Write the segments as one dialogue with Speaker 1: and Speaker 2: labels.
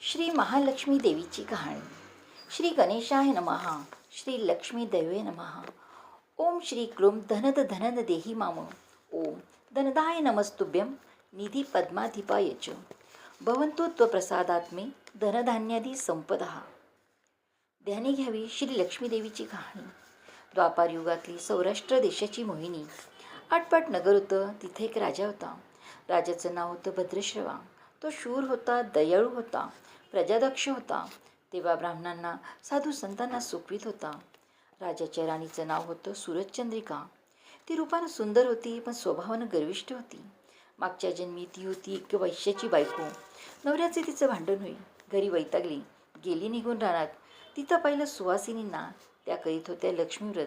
Speaker 1: श्री महालक्ष्मी देवीची कहाणी. श्री गणेशाय नमहा श्री लक्ष्मी दैवे नमहा ओम श्री क्लुम धनद धनद देही माम. ओम धनदाय नमस्तुभ्यम निधी पद्माधिपाय च. भवन्तु त्वप्रसादात्मे धनधान्यादी संपदा. ध्यानी घ्यावी श्री लक्ष्मीदेवीची कहाणी. द्वापार युगातली सौराष्ट्र देशाची मोहिनी. आटपाट नगर होतं तिथे एक राजा होता. राजाचं नाव होतं भद्रश्रवा. तो शूर होता दयाळू होता प्रजादक्ष होता. तेव्हा ब्राह्मणांना साधू संतांना सुखवीत होता. राजाच्या राणीचं नाव होतं सूरजचंद्रिका. ती रूपानं सुंदर होती पण स्वभावानं गर्विष्ठ होती. मागच्या जन्मी ती होती एक वैश्याची बायको. नवऱ्याचे तिचं भांडण होई. घरी वैतागली. गेली निघून राहणार तिथं पाहिलं सुवासिनींना त्या करीत होत्या लक्ष्मीव्रत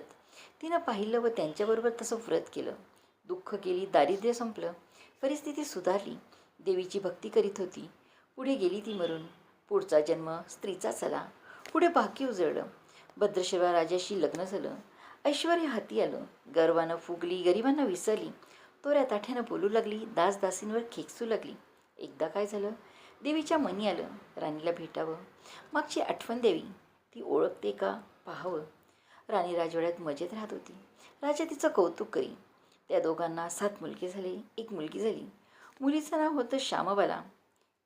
Speaker 1: तिनं पाहिलं व त्यांच्याबरोबर तसं व्रत केलं. दुःख केली दारिद्र्य संपलं. परिस्थिती सुधारली. देवीची भक्ती करीत होती. पुढे गेली ती मरून. पुढचा जन्म स्त्रीचा चला पुढे भाग्य उजळलं. भद्रशिवा राजाशी लग्न झालं. ऐश्वर हाती आलं. गर्वानं फुगली गरिबांना विसरली. तोऱ्या ताठ्यानं बोलू लागली. दासदासींवर खेकसू लागली. एकदा काय झालं? देवीच्या मनी आलं. राणीला भेटावं. मागची आठवण देवी ती ओळखते का? पाहावं. राणी राजवाड्यात मजेत राहत होती. राजा तिचं कौतुक करी. त्या दोघांना सात मुलगी झाले. एक मुलगी झाली. मुलीचं नाव होतं श्यामबाला.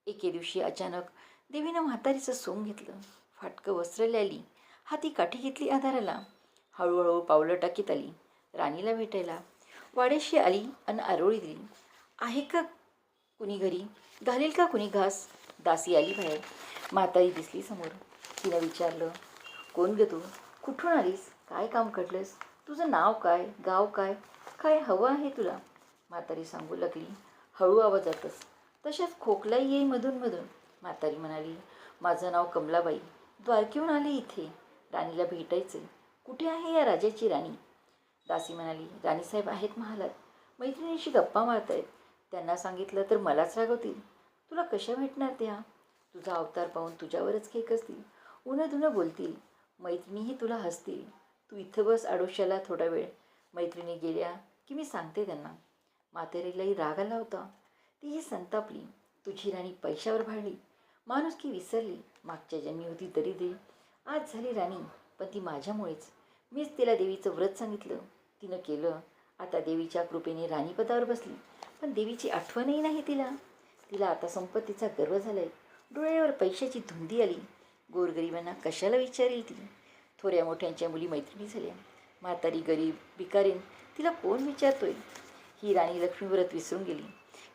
Speaker 1: एके दिवशी अचानक देवीनं म्हातारीचं सोंग घेतलं. फाटकं वस्त्र ल्याली हाती काठी घेतली आधाराला. हळूहळू पावलं टाकीत आली. राणीला भेटायला. वाडेशी आली आणि आरोळी दिली. आहे का कुणी घरी? घालेल का कुणी घास? दासी आली बाहेर. म्हातारी दिसली समोर. तिनं विचारलं कोण ग तू? कुठून आलीस? काय काम कडलंस तुझं नाव काय? गाव काय? काय हवं आहे तुला? म्हातारी सांगू लागली हळू आवाजातच तशाच खोकलाही येई मधून मधून. म्हातारी म्हणाली माझं नाव कमलाबाई. द्वारकेहून आले इथे. राणीला भेटायचे कुठे आहे या राजाची राणी? दासी म्हणाली राणीसाहेब आहेत महालात. मैत्रिणीशी गप्पा मारतायत. त्यांना सांगितलं तर मलाच रागवतील. तुला कशा भेटणार त्या? तुझा अवतार पाहून तुझ्यावरच खेक असतील. उन्हा धुणं बोलतील. मैत्रिणीही तुला हसतील. तू इथं बस आडोश्याला थोडा वेळ. मैत्रिणी गेल्या की मी सांगते त्यांना. म्हातेरीलाही राग आला होता. तीही संतापली. तुझी राणी पैशावर भाळली माणूस की विसरली. मागच्या जन्मी होती दरिद्री दे. आज झाली राणी पण ती माझ्यामुळेच. मीच तिला देवीचं व्रत सांगितलं. तिनं केलं. आता देवीच्या कृपेने राणीपदावर बसली. पण देवीची आठवणही नाही तिला. तिला आता संपत्तीचा गर्व झालाय. डोळ्यावर पैशाची धुंदी आली. गोरगरिबांना कशाला विचारेल ती? थोड्या मोठ्यांच्या मुली मैत्रिणी झाल्या. म्हातारी गरीब भिकारीन तिला कोण विचारतोय? ही राणी लक्ष्मीव्रत विसरून गेली.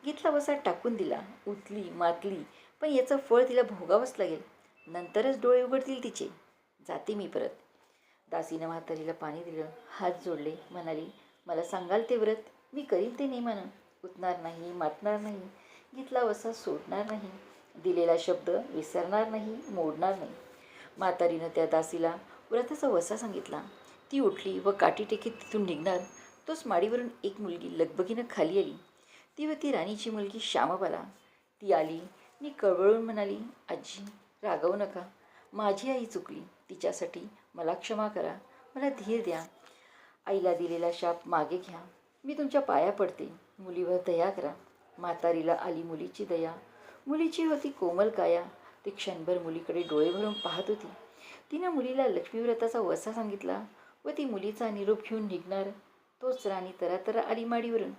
Speaker 1: घेतला वसा टाकून दिला उतली मातली पण याचं फळ तिला भोगावंच लागेल. नंतरच डोळे उघडतील तिचे. जाते मी परत. दासीनं म्हातारीला पाणी दिलं हात जोडले म्हणाली मला सांगाल ते व्रत? मी करीन ते नेमानं. उतणार नाही मातणार नाही. घेतला वसा सोडणार नाही. दिलेला शब्द विसरणार नाही मोडणार नाही. म्हातारीनं त्या दासीला व्रताचा वसा सांगितला. ती उठली व काठी टेकीत तिथून निघणार. तोच माडीवरून एक मुलगी लगबगीनं खाली आली. ती व ती राणीची मुलगी श्यामबाला. ती आली मी कळवळून म्हणाली आजी रागवू नका. माझी आई चुकली. तिच्यासाठी मला क्षमा करा. मला धीर द्या. आईला दिलेला शाप मागे घ्या. मी तुमच्या पाया पडते. मुलीवर दया करा. म्हातारीला आली मुलीची दया. मुलीची होती कोमल काया. ती क्षणभर मुलीकडे डोळे भरून पाहत होती. तिनं मुलीला लक्ष्मीव्रताचा वसा सांगितला व ती मुलीचा निरोप घेऊन निघणार. तोच राणी तरातरा आली माडीवरून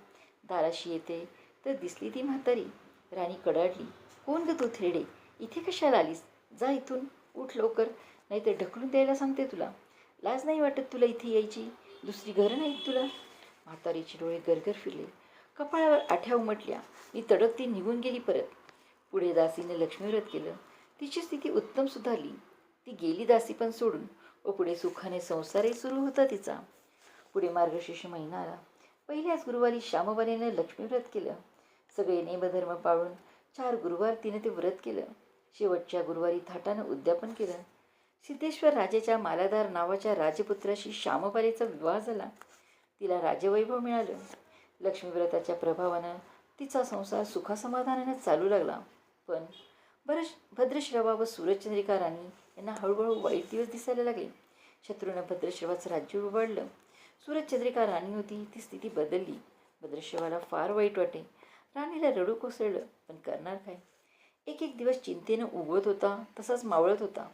Speaker 1: दाराशी येते तर दिसली ती म्हातारी. राणी कडाडली कोण ग तू थेडे इथे कशाला आलीस? जा इथून उठ लवकर नाहीतर ढकलून द्यायला सांगते तुला. लाज नाही वाटत तुला इथे यायची? दुसरी घरं नाहीत तुला? म्हातारीचे डोळे गरगर फिरले. कपाळावर आठ्या उमटल्या. मी तडक ती निघून गेली परत. पुढे दासीने लक्ष्मीव्रत केलं. तिची स्थिती उत्तम सुधारली. ती गेली दासी पण सोडून. व पुढे सुखाने संसारही सुरू होता तिचा. पुढे मार्गशीर्ष महिना आला. पहिल्याच गुरुवारी श्यामबाईने लक्ष्मीव्रत केलं. सगळे नेमधर्म पाळून चार गुरुवार तिने ते व्रत केलं. शेवटच्या गुरुवारी थाटानं उद्यापन केलं. सिद्धेश्वर राजेच्या मालाधार नावाच्या राजपुत्राशी श्यामबालेचा विवाह झाला. तिला राजवैभव मिळालं. लक्ष्मीव्रताच्या प्रभावानं तिचा संसार सुखासमाधानानं चालू लागला. पण बरश भद्रश्रवा व सूरजचंद्रिका राणी यांना हळूहळू वाईट दिवस दिसायला लागले. शत्रूनं भद्रश्रवाचं राज्य उभारलं सूरजचंद्रिका राणी होती ती स्थिती बदलली. भद्रशिवाला फार वाईट वाटे. राणीला रडू कोसळलं पण करणार काय? एक एक दिवस चिंतेनं उगवत होता तसाच मावळत होता.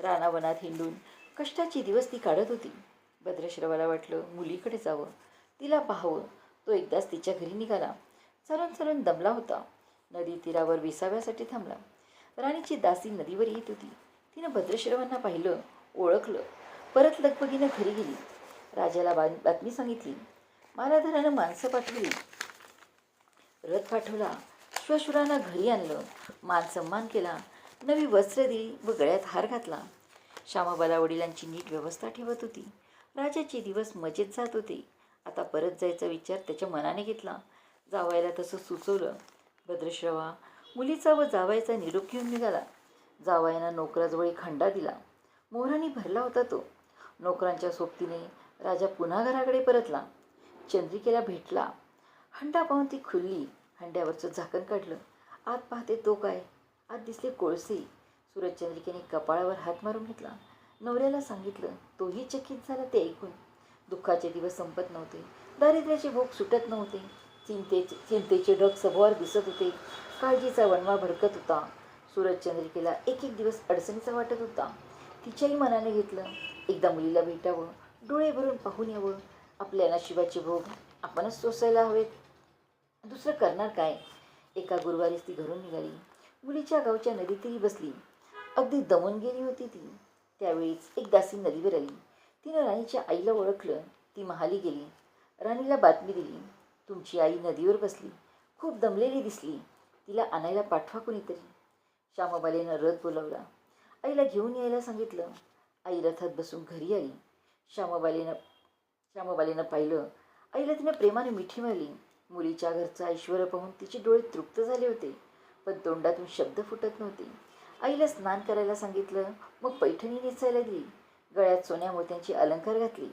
Speaker 1: रानावनात हिंडून कष्टाची दिवस ती काढत होती. भद्रश्रवाला वाटलं मुलीकडे जावं. तिला पाहावं. तो एकदाच तिच्या घरी निघाला. चरण चालून दमला होता. नदी तीरावर विसाव्यासाठी थांबला. राणीची दासी नदीवर येत होती. तिनं भद्रश्रवांना पाहिलं ओळखलं. परत लगबगीनं घरी गेली. राजाला बा बातमी सांगितली. महाराधारानं माणसं पाठवली. रथ पाठवला. श्वशुरांना घरी आणलं. मान सन्मान केला. नवी वस्त्र दिली व गळ्यात हार घातला. श्यामाबाला वडिलांची नीट व्यवस्था ठेवत होती. राजाचे दिवस मजेत जात होते. आता परत जायचा विचार त्याच्या मनाने घेतला. जावायला तसं सुचवलं. भद्रश्रवा मुलीचा व जावायचा निरोप घेऊन निघाला. जावायनं नोकराजवळ खंडा दिला. मोहराने भरला होता तो. नोकरांच्या सोबतीने राजा पुन्हा घराकडे परतला. चंद्रिकेला भेटला. हंडा पाहून ती खुलली. हंड्यावरचं झाकण काढलं. आत पाहते तो काय? आत दिसले कोळसे. सूरज चंद्रिकेने कपाळावर हात मारून घेतला. नवऱ्याला सांगितलं तोही चकित झाला ते ऐकून. दुःखाचे दिवस संपत नव्हते. दारिद्र्याचे भोग सुटत नव्हते. चिंतेचे चिंतेचे ढग सभोवार दिसत होते. काळजीचा वणवा भडकत होता. सूरज चंद्रिकेला एक एक दिवस अडचणीचा वाटत होता. तिच्याही मनाने घेतलं. एकदा मुलीला भेटावं. डोळे भरून पाहून यावं. आपल्या नशिबाचे भोग आपणच सोसायला हवेत. दुसरं करणार काय? एका गुरुवारीच ती घरून निघाली. मुलीच्या गावच्या नदीतही बसली. अगदी दमून गेली होती ती. त्यावेळीच एक दासी नदीवर आली. तिनं राणीच्या आईला ओळखलं. ती महाली गेली. राणीला बातमी दिली. तुमची आई नदीवर बसली. खूप दमलेली दिसली. तिला आणायला पाठवा कुणीतरी. श्यामबालेनं रथ बोलवला. आईला घेऊन यायला सांगितलं. आई रथात बसून घरी आली. श्यामाबालेनं श्यामाबालेनं पाहिलं. आईला तिनं प्रेमाने मिठी मारली. मुलीच्या घरचं ऐश्वर पाहून तिचे डोळे तृप्त झाले होते पण तोंडातून शब्द फुटत नव्हते. आईला स्नान करायला सांगितलं मग पैठणी नेसायला दिली गळ्यात सोन्या मोत्यांची अलंकार घातली.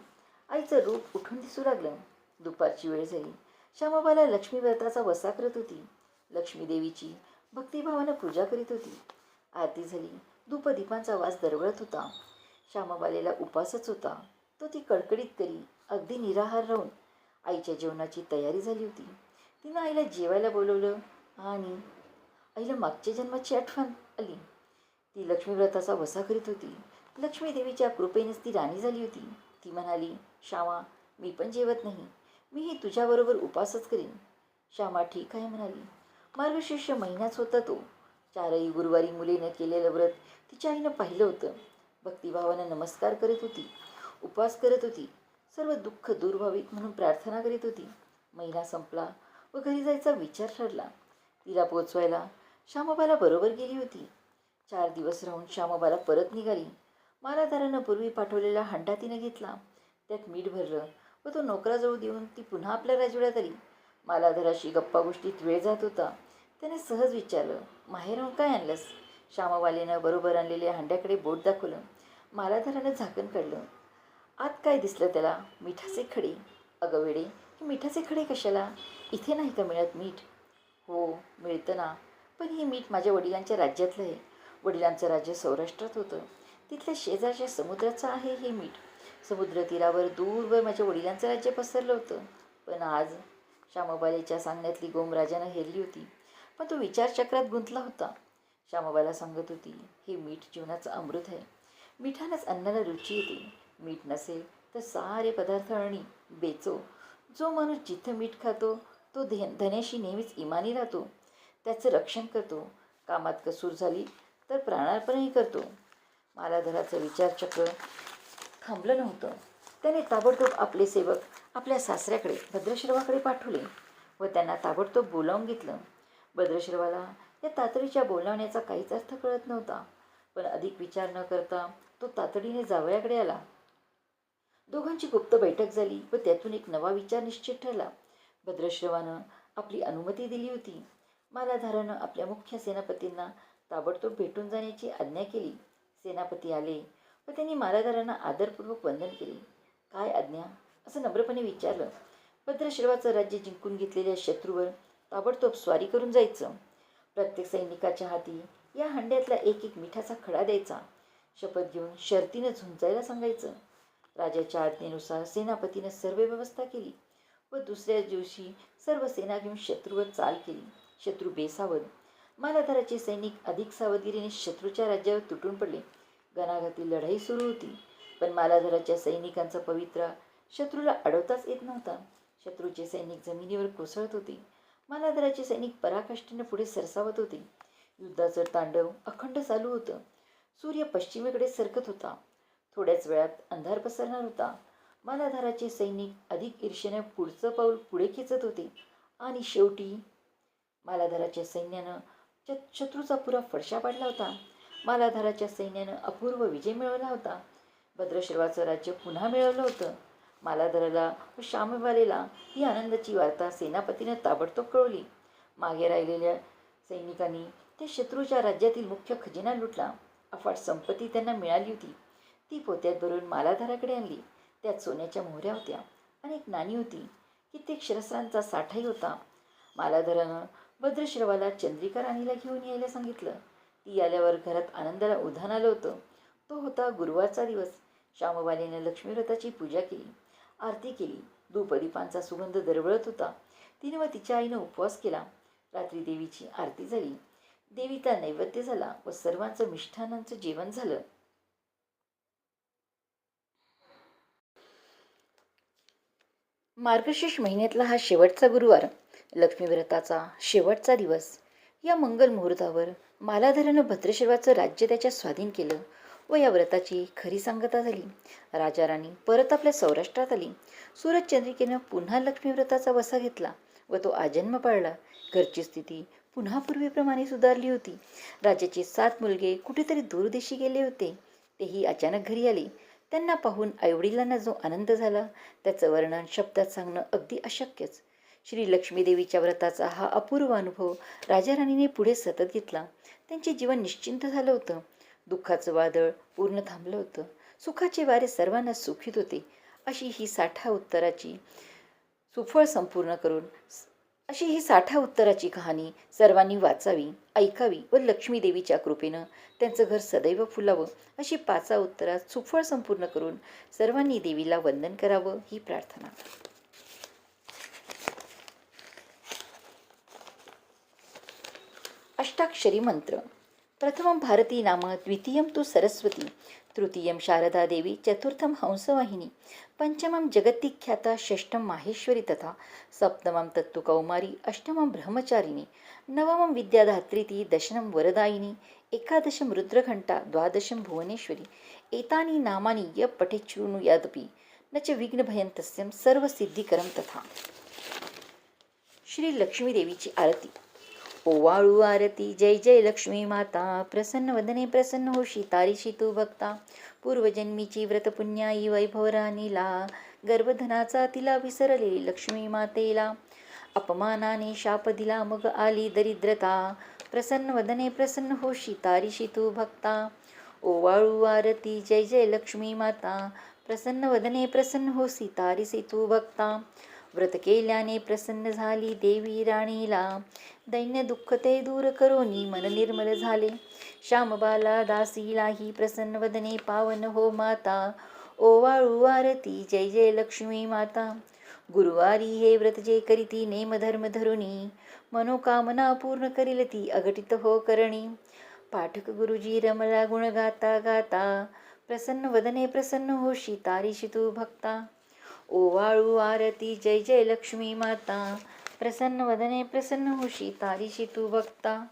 Speaker 1: आईचं रूप उठून दिसू लागलं. दुपारची वेळ झाली. श्यामाबाला लक्ष्मी व्रताचा वसा करत होती. लक्ष्मीदेवीची भक्तिभावानं पूजा करीत होती. आरती झाली. धूपदीपांचा वास दरवळत होता. श्यामाबालेला उपासच होता. तो ती कडकडीत करी अगदी निराहार राहून आईच्या जेवणाची तयारी झाली होती. तिनं आईला जेवायला बोलवलं आणि आईला मागच्या जन्माची आठवण आली. ती लक्ष्मी व्रताचा वसा करीत होती. लक्ष्मी देवीच्या कृपेनेच ती राणी झाली होती. ती म्हणाली श्यामा मी पण जेवत नाही. मीही तुझ्याबरोबर उपासच करीन. श्यामा ठीक आहे म्हणाली. मार्गशीर्ष महिनाच होता तो. चारही गुरुवारी मुलीनं केलेलं व्रत तिच्या आईनं पाहिलं होतं. भक्तिभावानं नमस्कार करत होती. उपवास करत होती. सर्व दुःख दूर व्हावीत म्हणून प्रार्थना करीत होती. महिना संपला व घरी जायचा विचार ठरला. तिला पोचवायला श्यामबाला बरोबर गेली होती. चार दिवस राहून श्यामबाला परत निघाली. मालादारानं पूर्वी पाठवलेला हंडा तिनं घेतला. त्यात मीठ भरलं व तो नोकराजवळ देऊन ती पुन्हा आपल्या राजवाड्यात आली. मालाधराशी गप्पा गोष्टीत वेळ जात होता. त्याने सहज विचारलं माहेरून काय आणलंस? श्यामाबालेनं बरोबर आणलेल्या हंड्याकडे बोट दाखवलं. मालाधरानं झाकण काढलं. आत काय दिसलं त्याला? मिठाचे खडे. अगं वेडे हे मिठाचे खडे कशाला? इथे नाही का मिळत मीठ? हो मिळतं ना. पण हे मीठ माझ्या वडिलांच्या राज्यातलं आहे. वडिलांचं राज्य सौराष्ट्रात होतं. तिथल्या शेजारच्या समुद्राचं आहे हे मीठ. समुद्र तीरावर दूरवर माझ्या वडिलांचं राज्य पसरलं होतं. पण आज श्यामाबाईच्या सांगण्यातली गोमराजानं हेरली होती. पण तो विचारचक्रात गुंतला होता. श्यामबाला सांगत होती हे मीठ जीवनाचं अमृत आहे. मिठानंच अन्नाला रुची येते. मीठ नसेल तर सारे पदार्थ आणि बेचो. जो माणूस जिथं मीठ खातो तो धे धन्याशी नेहमीच इमानी राहतो. त्याचं रक्षण करतो. कामात कसूर झाली तर प्राणार्पणही करतो. मालाधराचं विचारचक्र थांबलं नव्हतं. त्याने ताबडतोब आपले सेवक आपल्या सासऱ्याकडे भद्रश्रवाकडे पाठवले व त्यांना ताबडतोब बोलावून घेतलं. भद्रश्रवाला या तातडीच्या बोलावण्याचा काहीच अर्थ कळत नव्हता. पण अधिक विचार न करता तो तातडीने जावयाकडे आला. दोघांची गुप्त बैठक झाली व त्यातून एक नवा विचार निश्चित ठरला. भद्रश्रवानं आपली अनुमती दिली होती. मालाधारानं आपल्या मुख्य सेनापतींना ताबडतोब भेटून जाण्याची आज्ञा केली. सेनापती आले व त्यांनी मालाधारांना आदरपूर्वक वंदन केले. काय आज्ञा? असं नम्रपणे विचारलं. भद्रश्रवाचं राज्य जिंकून घेतलेल्या शत्रूवर ताबडतोब स्वारी करून जायचं. प्रत्येक सैनिकाच्या हाती या हंड्यातला एक एक मिठाचा खडा द्यायचा. शपथ घेऊन शर्तीनं झुंजायला सांगायचं. राजाच्या आज्ञेनुसार सेनापतीनं सर्व व्यवस्था केली व दुसऱ्या दिवशी सर्व सेना घेऊन शत्रूवर चाल केली. शत्रू बेसावध मालाधाराचे सैनिक अधिक सावधगिरीने शत्रूच्या राज्यावर तुटून पडले. गणाघाती लढाई सुरू होती पण मालाधाराच्या सैनिकांचा पवित्रा शत्रूला अडवताच येत नव्हता. शत्रूचे सैनिक जमिनीवर कोसळत होते. मालाधाराचे सैनिक पराकाष्ठेने पुढे सरसावत होते. युद्धाचं तांडव अखंड चालू होतं. सूर्य पश्चिमेकडे सरकत होता. थोड्याच वेळात अंधार पसरणार होता. मालाधाराचे सैनिक अधिक ईर्षेने पुढचं पाऊल पुढे खेचत होते. आणि शेवटी मालाधाराच्या सैन्यानं शत्रूचा पुरा फडशा पाडला होता. मालाधाराच्या सैन्यानं अपूर्व विजय मिळवला होता. भद्रश्रवाचं राज्य पुन्हा मिळवलं होतं. मालाधराला व श्यामवालेला ही आनंदाची वार्ता सेनापतीनं ताबडतोब कळवली. मागे राहिलेल्या सैनिकांनी त्या शत्रूच्या राज्यातील मुख्य खजिना लुटला. अफाट संपत्ती त्यांना मिळाली होती. ती पोत्यात भरून मालाधाराकडे आणली. त्यात सोन्याच्या मोहऱ्या होत्या अनेक नाणी होती. कित्येक शस्त्रांचा साठाही होता. मालाधरानं भद्रश्रवाला चंद्रिका राणीला घेऊन यायला सांगितलं. ती आल्यावर घरात आनंदाला उधाण आलं होतं. तो होता गुरुवारचा दिवस. श्यामबालीनं लक्ष्मीव्रताची पूजा केली. आरती केली. धूपदीपांचा सुगंध दरवळत होता. तिने व तिच्या आईनं उपवास केला. रात्री देवीची आरती झाली. देवीचा नैवेद्य झाला व सर्वांचं मिष्ठानांचं जेवण झालं. मार्गशीर्ष महिन्यातला हा शेवटचा गुरुवार लक्ष्मीव्रताचा शेवटचा दिवस. या मंगल मुहूर्तावर मालाधरानं भद्रशिवाचं राज्य त्याच्या स्वाधीन केलं व या व्रताची खरी सांगता झाली. राजा राणी परत आपल्या सौराष्ट्रात आली. सूरजचंद्रिकेनं पुन्हा लक्ष्मीव्रताचा वसा घेतला व तो आजन्म पाळला. घरची स्थिती पुन्हा पूर्वीप्रमाणे सुधारली होती. राजाचे सात मुलगे कुठेतरी दूरदेशी गेले होते. तेही अचानक घरी आले. त्यांना पाहून आईवडिलांना जो आनंद झाला त्याचं वर्णन शब्दात सांगणं अगदी अशक्यच. श्री लक्ष्मीदेवीच्या व्रताचा हा अपूर्व अनुभव राजाराणीने पुढे सतत घेतला. त्यांचे जीवन निश्चिंत झालं होतं. दुःखाचं वादळ पूर्ण थांबलं होतं. सुखाचे वारे सर्वांना सुखीत होते. अशी ही साठा उत्तराची सुफळ संपूर्ण करून अशी ही साठा उत्तराची कहाणी सर्वांनी वाचावी ऐकावी व लक्ष्मी देवीच्या कृपेनं त्यांचं घर सदैव फुलावं अशी पाचा उत्तरात सुफळ संपूर्ण करून सर्वांनी देवीला वंदन करावं ही प्रार्थना. अष्टाक्षरी मंत्र. प्रथम भारती नाम द्वितीयं तू सरस्वती. तृतीयं शारदादेवी चतुर्थं हंसवाहिनी पञ्चमं जगद्विख्याता षष्ठं माहेश्वरी तथा सप्तमं तत्तु कौमारी अष्टमं ब्रह्मचारिणी नवमं विद्याधात्रीति दशमं वरदायिनी एकादशं रुद्रघण्टा द्वादशं भुवनेश्वरी एतानि नामानि य पठेच्छृणुयादपि न च विघ्नभयन्तस्यं सर्वसिद्धिकरं तथा। श्री लक्ष्मीदेवीची आरती। ओवाळू आरती जय जय लक्ष्मी माता. प्रसन्न वदने प्रसन्न होशी तारीशी तू भक्ता. पूर्वजन्मीची व्रतपुण्याई वैभव राणीला गर्भधनाचा तिला विसरले लक्ष्मी मातेला. अपमानाने शाप दिला मग आली दरिद्रता. प्रसन्न वदने प्रसन्न होशी तारीशी तू भक्ता. ओवाळू आरती जय जय लक्ष्मी माता. प्रसन्न वदने प्रसन्न होशी तारीसी तू भक्ता. व्रत केल्याने प्रसन्न झाली देवी राणीला. दैन्य दुःख ते दूर करोनी मन निर्मल झाले. श्यामबाला दासीलाही प्रसन्न वदने पावन हो माता ओवाळू आरती जय जय लक्ष्मी माता. गुरुवारी हे व्रत जे करीती नेमधर्म धरुणी मनोकामना पूर्ण करील ती अघटित हो करणी. पाठक गुरुजी रमला गुण गाता गाता प्रसन्न वदने प्रसन्न होशी तारीशी तू भक्ता. ओवाळू आरती जय जय लक्ष्मी माता. प्रसन्न वदने प्रसन्न होशी तारीशी तू भक्ता